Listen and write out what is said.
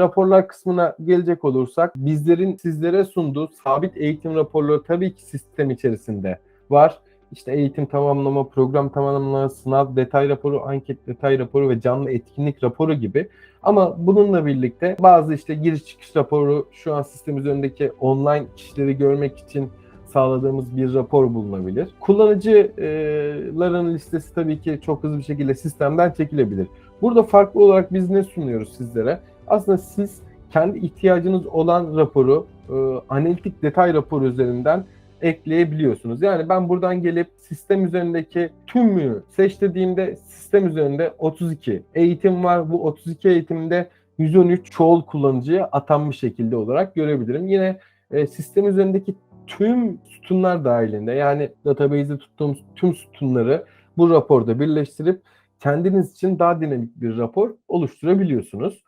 Raporlar kısmına gelecek olursak bizlerin sizlere sunduğu sabit eğitim raporları tabii ki sistem içerisinde var. İşte eğitim tamamlama, program tamamlama, sınav detay raporu, anket detay raporu ve canlı etkinlik raporu gibi. Ama bununla birlikte bazı işte giriş çıkış raporu şu an sistem üzerindeki online kişileri görmek için sağladığımız bir rapor bulunabilir. Kullanıcıların listesi tabii ki çok hızlı bir şekilde sistemden çekilebilir. Burada farklı olarak biz ne sunuyoruz sizlere? Aslında siz kendi ihtiyacınız olan raporu e, analitik detay raporu üzerinden ekleyebiliyorsunuz. Yani ben buradan gelip sistem üzerindeki tümü seç dediğimde sistem üzerinde 32 eğitim var. Bu 32 eğitimde 113 çoğul kullanıcıya atanmış şekilde olarak görebilirim. Yine e, sistem üzerindeki tüm sütunlar dahilinde yani database'de tuttuğumuz tüm sütunları bu raporda birleştirip kendiniz için daha dinamik bir rapor oluşturabiliyorsunuz.